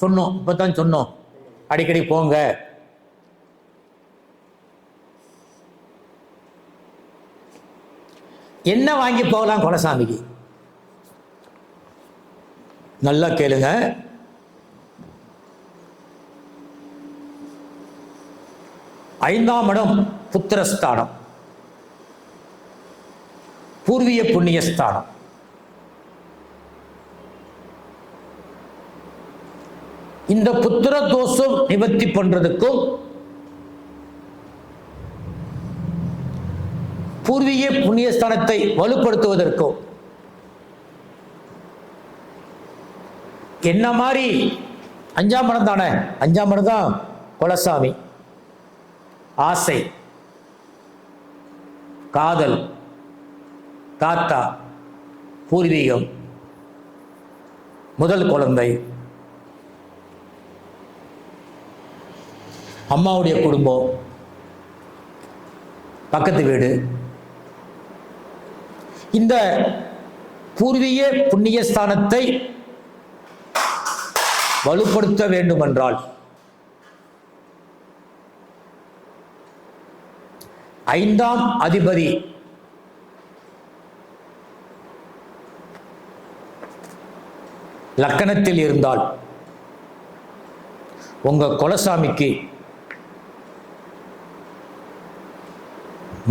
சொன்னோம் இப்பதான் சொன்னோம். அடிக்கடி போங்க. என்ன வாங்கி போகலாம் குலசாமிக்கு? நல்லா கேளுங்க. ஐந்தாம் இடம் புத்திரஸ்தானம். பூர்வீக புண்ணியஸ்தானம். இந்த புத்திர தோஷம் நிவர்த்தி பண்றதுக்கும் பூர்வீக புண்ணியஸ்தானத்தை வலுப்படுத்துவதற்கும் என்ன மாதிரி? அஞ்சாம் மடம் தானே? அஞ்சாம் மடம் தான் குலசாமி. ஆசை. காதல். தாத்தா. பூர்வீகம். முதல் குழந்தை. அம்மாவுடைய குடும்பம் பக்கத்து வீடு. இந்த பூர்வீக புண்ணியஸ்தானத்தை வலுப்படுத்த வேண்டுமென்றால் ஐந்தாம் அதிபதி லக்கணத்தில் இருந்தால் உங்க குலசாமிக்கு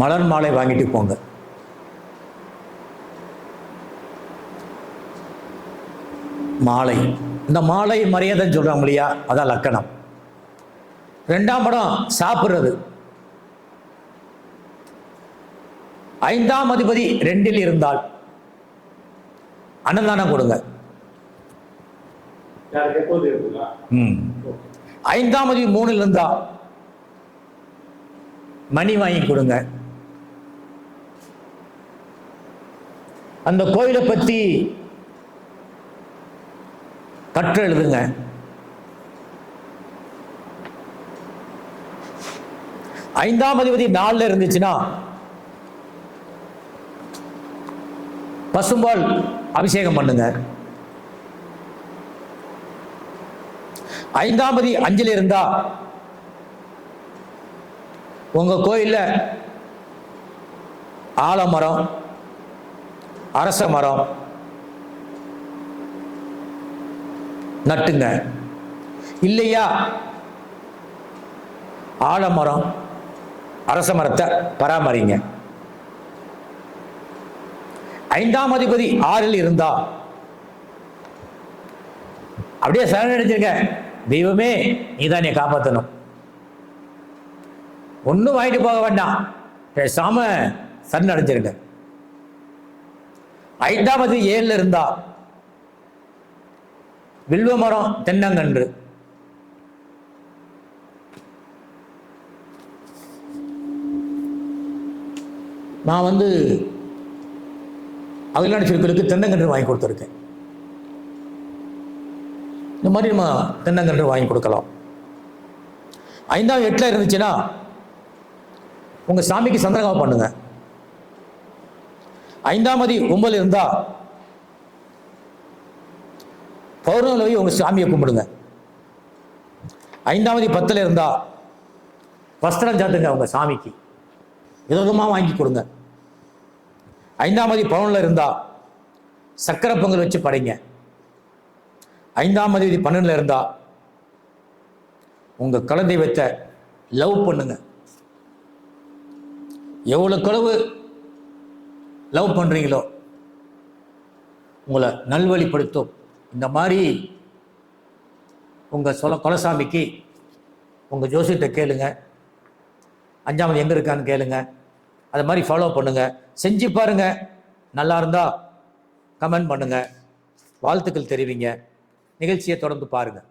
மலர் மாலை வாங்கிட்டு போங்க. மாலை. இந்த மாலை மரியாதைன்னு சொல்றாங்க இல்லையா? அதான் லக்கணம். ரெண்டாம் படம் சாப்பிட்றது. ஐந்தாம் அதிபதி ரெண்டில் இருந்தால் அன்னதானம் கொடுங்க. ஐந்தாம் அதிபதி மூணில் இருந்தா மணி வாங்கி கொடுங்க. அந்த கோயிலை பத்தி கற்று எழுதுங்க. ஐந்தாம் அதிபதி நாலுல இருந்துச்சுன்னா பசும்பால் அபிஷேகம் பண்ணுங்க. ஐந்தாம் பதி அஞ்சில் இருந்தா உங்க கோயில்ல ஆலமரம் அரச மரம். நட்டுங்க. இல்லையா? ஆலமரம் அரச மரத்தை பராமரிங்க. ஐந்தாம் அதிபதி ஆறில் இருந்தா. அப்படியே சரணடைஞ்சிருங்க தெய்வமே நீதான் என்னை காப்பாற்றணும் ஒன்றும் வாங்கிட்டு போக வேண்டாம். பேசாம சரணடைஞ்சிருங்க ஐந்தாவது ஏழில் இருந்தா வில்வ மரம் தென்னங்கன்று. நான் வந்து அகிலாண்ட சிறுக்களுக்கு தென்னங்கன்று வாங்கி கொடுத்துருக்கேன். இந்த மாதிரி நம்ம தென்னங்கன்று வாங்கி கொடுக்கலாம். ஐந்தாவது எட்டில் இருந்துச்சுன்னா உங்கள் சாமிக்கு சந்திரகாவை பண்ணுங்கள் ஐந்தாம் அதி ஒன்பதுல இருந்தா பௌர்ணமியில் போய் உங்கள் சாமியை கும்பிடுங்க. ஐந்தாம் அதி பத்தில் இருந்தா வஸ்திரம் சாத்துங்க உங்கள் சாமிக்கு. விதவிதமாக வாங்கி கொடுங்க. ஐந்தாம் அதி பவுனில் இருந்தா சக்கரை பொங்கல் வச்சு படைங்க. ஐந்தாம் பன்னெண்டில் பன்னெண்டுல இருந்தா உங்க குலதெய்வத்தை லவ் பண்ணுங்க. எவ்வளோ களவு லவ் பண்ணுறீங்களோ உங்களை நல்வழிப்படுத்தும். இந்த மாதிரி உங்கள் சொல குலசாமிக்கு உங்கள் ஜோசியத்தை கேளுங்க. அஞ்சாவது எங்கே இருக்கான்னு கேளுங்க. அதை மாதிரி ஃபாலோ பண்ணுங்கள் செஞ்சு பாருங்கள் நல்லா இருந்தால் கமெண்ட் பண்ணுங்கள் வாழ்த்துக்கள் தெரிவிங்க. நிகழ்ச்சியை தொடர்ந்து பாருங்கள்